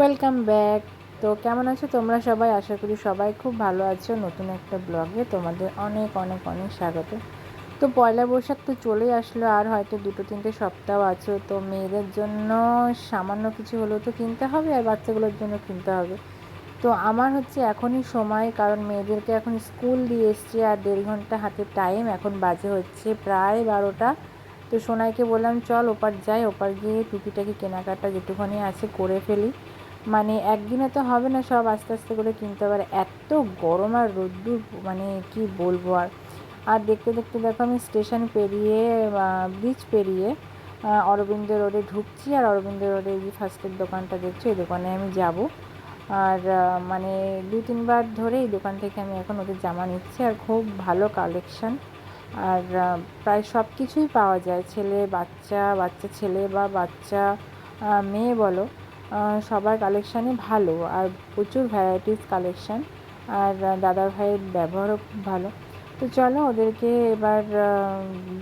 Welcome back তো কেমন আছো তোমরা সবাই? আশা করি সবাই খুব ভালো আছো। নতুন একটা ব্লগে তোমাদের অনেক অনেক অনেক স্বাগত। তো পয়লা বৈশাখ তো চলেই আসলো, আর হয়তো দুটো, তিনটে সপ্তাহ আছে। তো মেয়েদের জন্য সামান্য কিছু হলেও তো কিনতে হবে, আর বাচ্চাগুলোর জন্য কিনতে হবে। তো আমার হচ্ছে এখনই সময়, কারণ মেয়েদেরকে এখন স্কুল দিয়ে এসছি, আর দেড় ঘণ্টা হাতে টাইম এখন বাজে হচ্ছে প্রায় বারোটা। তো সোনাইকে বললাম, চল ওপার যাই। ওপার গিয়ে টুকিটাকি কেনাকাটা যেটুখানি আছে করে ফেলি। মানে একদিনে তো হবে না সব আস্তে আস্তে করে কিনতে পারে এত গরম আর রোদ্দুর মানে কি বলব আর। আর দেখতে দেখতে দেখো আমি স্টেশন পেরিয়ে ব্রিজ পেরিয়ে অরবিন্দ রোডে ঢুকছি। আর অরবিন্দ রোডে যে ফার্স্টের দোকানটা দেখছি ওই দোকানে আমি যাব। আর মানে দু তিনবার ধরে এই দোকান থেকে আমি এখন ওদের জামা নিচ্ছি। আর খুব ভালো কালেকশান আর প্রায় সব কিছুই পাওয়া যায়। ছেলে, বাচ্চা বাচ্চা ছেলে বা বাচ্চা মেয়ে বলো। সবার কালেকশানই ভালো আর প্রচুর ভ্যারাইটিস কালেকশান আর দাদার ভাইয়ের ব্যবহারও খুব ভালো। তো চলো ওদেরকে এবার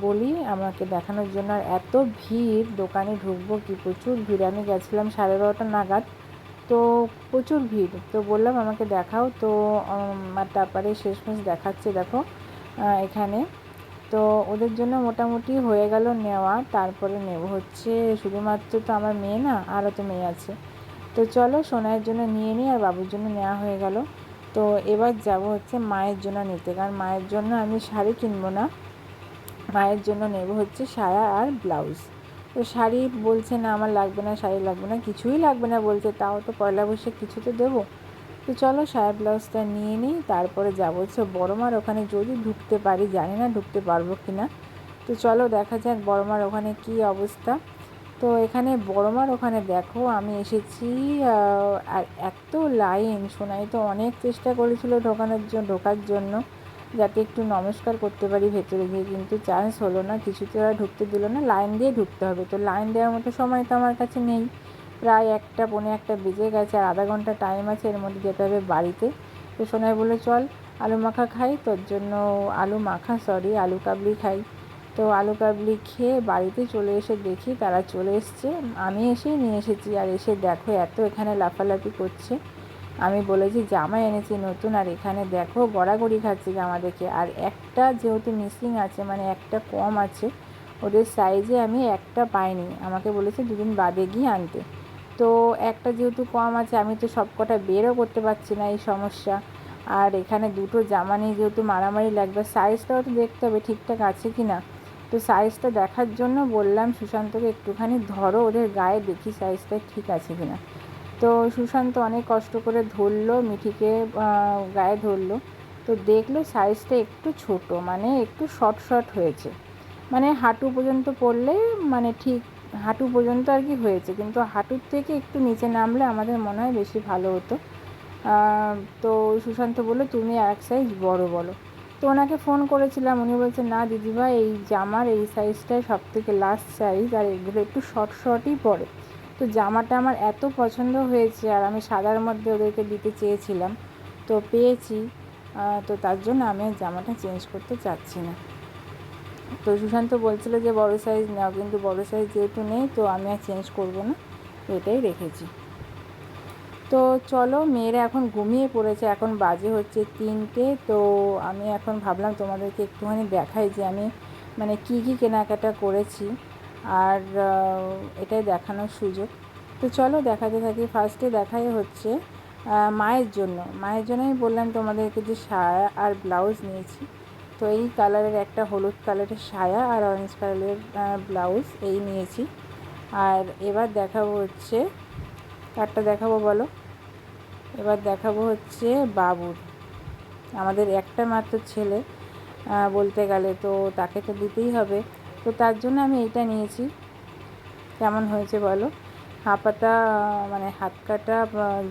বলি আমাকে দেখানোর জন্য আর এত ভিড়, দোকানে ঢুকবো কি? প্রচুর ভিড়। আমি গেছিলাম সাড়ে বারোটা নাগাদ, তো প্রচুর ভিড়। তো বললাম আমাকে দেখাও, তো আমার তারপরে শেষমেশ দেখাচ্ছে, দেখো এখানে। তো ওদের জন্য মোটামুটি হয়ে গেল নেওয়া। তারপরে নেব হচ্ছে শুধুমাত্র তো আমার মেয়ে না, আরও তো মেয়ে আছে। তো চলো সোনাইয়ের জন্য নিয়ে নিই আর বাবুর জন্য নেওয়া হয়ে গেল। তো এবার যাব হচ্ছে মায়ের জন্য নিতে, কারণ মায়ের জন্য আমি শাড়ি কিনবো না। মায়ের জন্য নেব হচ্ছে সায়া আর ব্লাউজ। তো শাড়ি বলছে না, আমার লাগবে না, শাড়ি লাগবে না, কিছুই লাগবে না বলছে। তাও তো পয়লা বৈশাখ কিছু তো দেবো। তো চলো সায়া ব্লাউজটা নিয়ে নিই, তারপরে যাব। হচ্ছে বড়মার ওখানে যদি ঢুকতে পারি, জানি না ঢুকতে পারব কি না তো চলো দেখা যাক বড়মার ওখানে কি অবস্থা। তো এখানে বড়মার ওখানে দেখো, আমি এসেছি আর এত লাইন শোনাই তো অনেক চেষ্টা করেছিল ঢোকানোর জন্য ঢোকার জন্য, যাতে একটু নমস্কার করতে পারি ভেতরে গিয়ে, কিন্তু চান্স হলো না কিছুতে ওরা ঢুকতে দিল না, লাইন দিয়ে ঢুকতে হবে। তো লাইন দেওয়ার মতো সময় তো আমার কাছে নেই। প্রায় একটা পনে একটা বেজে গেছে আর আধা ঘণ্টা টাইম আছে, এর মধ্যে যেতে হবে বাড়িতে। তো সোনাই বলে চল, আলু মাখা খাই। তোর জন্য আলু মাখা সরি আলু কাবলি খাই। তো আলু কাবলি খেয়ে বাড়িতে চলে এসে দেখি তারা চলে এসছে। আমি এসেই নিয়ে এসেছি আর এসে দেখো এত এখানে লাফালাফি করছে। আমি বলেছি, জামা এনেছি নতুন আর এখানে দেখো গড়াগড়ি খাচ্ছে জামা দেখে। আর একটা যেহেতু মিসিং আছে মানে একটা কম আছে, ওদের সাইজে আমি একটা পাইনি। আমাকে বলেছে, দুদিন বাদে গিয়ে আনতে। তো একটা যেহেতু কম আছে, আমি তো সব কটা বেরও করতে পারছি না এই সমস্যা। আর এখানে দুটো জামা নিয়ে যেহেতু মারামারি লাগবে সাইজটাও তো দেখতে হবে ঠিকঠাক আছে কি না তো সাইজটা দেখার জন্য বললাম সুশান্তকে, একটুখানি ধরো, ওদের গায়ে দেখি সাইজটা ঠিক আছে কি না তো সুশান্ত অনেক কষ্ট করে ধরলো, মিঠিকে গায়ে ধরলো। তো দেখল সাইজটা একটু ছোট মানে একটু শর্ট শর্ট হয়েছে। মানে হাঁটু পর্যন্ত পড়লে মানে ঠিক হাঁটু পর্যন্ত আর কি হয়েছে, কিন্তু হাঁটুর থেকে একটু নিচে নামলে আমাদের মনে হয় বেশি ভালো হতো। তো সুশান্ত বলল, তুমি এক সাইজ বড় বলো। তো ওনাকে ফোন করেছিলাম, উনি বলছে, না দিদিভাই, এই জামার এই সাইজটাই সব থেকে লাস্ট সাইজ আর এগুলো একটু শর্ট শর্টই পরে। তো জামাটা আমার এত পছন্দ হয়েছে, আর আমি সাদার মধ্যে ওদেরকে দিতে চেয়েছিলাম। তো পেয়েছি তো তার জন্য আমি জামাটা চেঞ্জ করতে চাচ্ছি না। তো সুশান্ত বলছিল যে বড় সাইজ নাও, কিন্তু বড় সাইজ যেহেতু নেই, তো আমি আর চেঞ্জ করব না। এটাই রেখেছি। তো চলো, মেয়েরা এখন ঘুমিয়ে পড়েছে, এখন বাজে হচ্ছে তিনটে। তো আমি এখন ভাবলাম তোমাদেরকে একটুখানি দেখাই যে আমি মানে কি কি কেনাকাটা করেছি আর এটাই দেখানোর সুযোগ। তো চলো, দেখাতে থাকি। ফার্স্টে দেখাই হচ্ছে মায়ের জন্য। মায়ের জন্য আমি বললাম তোমাদেরকে যে সায়া আর ব্লাউজ নিয়েছি। তো এই কালারের একটা হলুদ কালারের সায়া আর অরেঞ্জ কালারের ব্লাউজ এই নিয়েছি। আর এবার দেখাবো হচ্ছে, কারটা দেখাবো বলো? এবার দেখাবো হচ্ছে বাবুর। আমাদের একটা মাত্র ছেলে বলতে গেলে তো তাকে তো দিতেই হবে। তো তার জন্য আমি এইটা নিয়েছি। কেমন হয়েছে বলো? হাঁপাতা মানে হাত কাটা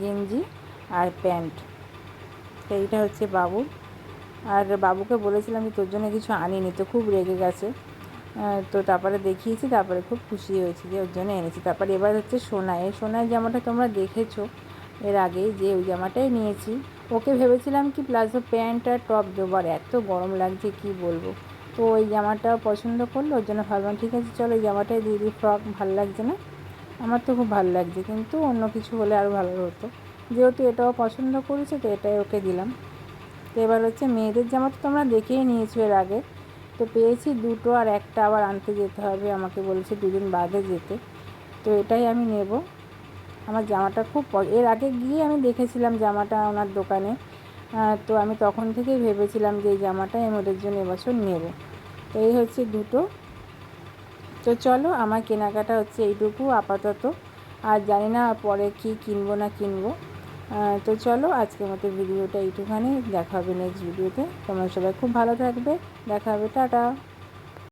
গেঞ্জি আর প্যান্ট। এইটা হচ্ছে বাবুর। আর বাবুকে বলেছিলাম যে, তোর জন্য কিছু আনিনি, তো খুব রেগে গেছে। তো তারপরে দেখিয়েছি, তারপরে খুব খুশি হয়েছি যে, ওর জন্য এনেছি। তারপরে এবার হচ্ছে সোনা এই সোনার জামাটা তোমরা দেখেছ এর আগেই যে, ওই জামাটাই নিয়েছি। ওকে ভেবেছিলাম কি, প্লাজো প্যান্ট আর টপ দেবো, আর এত গরম লাগছে, কি বলব? তো ওই জামাটা পছন্দ করল, ওর জন্য ভাবলাম, ঠিক আছে, চলো ওই জামাটাই দিয়ে দিই, ফ্রক ভালো লাগছে না? আমার তো খুব ভালো লাগছে, কিন্তু অন্য কিছু হলে আরও ভালো হতো। যেহেতু এটাও পছন্দ করেছে, তো এটাই ওকে দিলাম। তো এবার হচ্ছে মেয়েদের জামা তো তোমরা দেখেই নিয়েছো এর আগে। তো পেয়েছি দুটো আর একটা আবার আনতে যেতে হবে, আমাকে বলেছে দুদিন বাদে যেতে। তো এটাই আমি নেব। আমার জামাটা খুব এর আগে গিয়ে আমি দেখেছিলাম জামাটা ওনার দোকানে। তো আমি তখন থেকেই ভেবেছিলাম যে এই জামাটাই আমি ওদের জন্য এবছর নেব। তো এই হচ্ছে দুটো। তো চলো, আমার কেনাকাটা হচ্ছে এইটুকু আপাতত। আর জানি না পরে কি কিনবো না কিনবো। তো চলো আজকের মতো ভিডিওটা এইটুখানি। দেখা হবে নেক্সট ভিডিওতে তোমরা সবাই খুব ভালো থাকবে। দেখা হবে, টাটা।